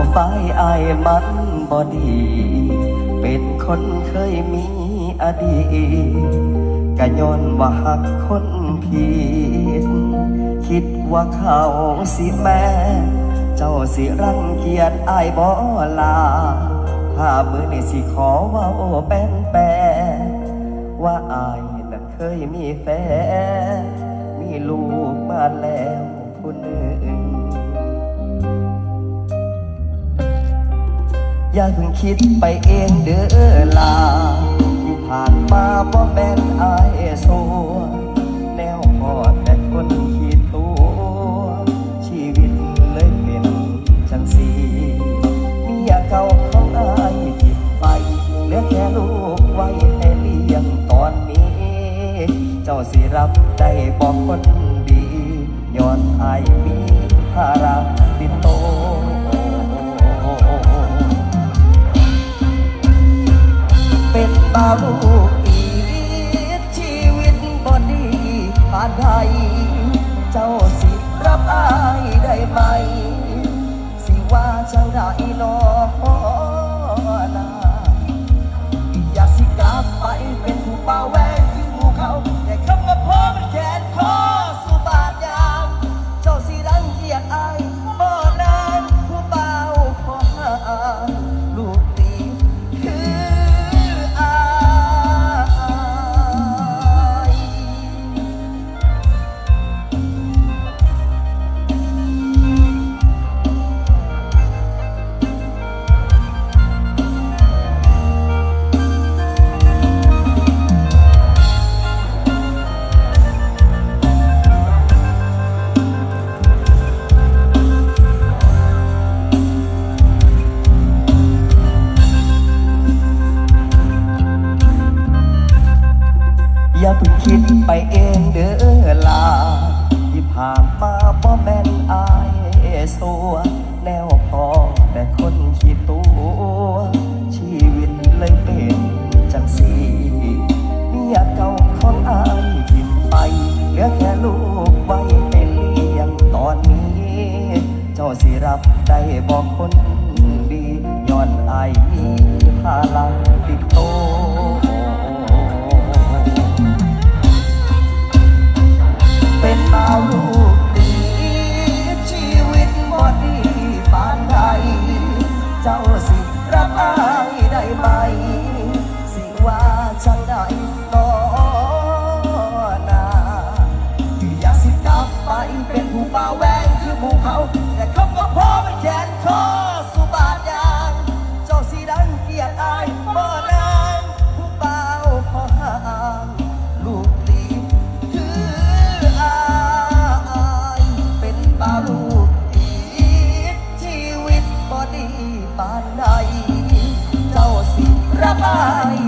บ่ฝ่ายอายมันบ่ดี เป็นคนเคยมีอดีตกะย้อนว่าหักคนผิด คิดว่าเขาสิแม่ เจ้าสิรังเกียจอายบ่ลาถ้ามือนี่สิขอว่าแป้นแปว่าอายนั้นเคยมีแฟนมีลูกมาแล้วผู้หนึ่ง อย่าเพิ่งคิดไปเองเด้อลา ที่ผ่านมาบ่แม่นอายสัวแนวพอแต่คนขี้ตัว ชีวิตเลยเป็นจังสีมียเก่าของอายที่ไปเหลือแค่ลูกไว้ให้เลี้ยงตอนนี้ เจ้าสิรับได้บอกคนดีย้อนอายมี ลูกอีกชีวิตบอดีปานไทยเจ้าสิรับอายได้ไหม สิว่าจังได้นอ เพิ่งคิดไปเองเด้อลา ที่ผ่านมาบ่แม่นอายสัวแนวพอแต่คนขี้ตัว ชีวิตเลยเป็นจังสีเมียเก่าของอายทิ่ไป เหลือแค่ลูกไว้ให้เลี้ยงตอนนี้ เจ้าสิรับได้บอกคนดีย้อนอายมี แต่คำว่าพ่อไมันแขนคอสุบาทยางเจ้าสิดังเกียจอายบ่นานผู้เบาขอห่างลูกดีคืออายเป็นบาลูกอีกชีวิตบ่ดีปานใดเจ้าสิรับาย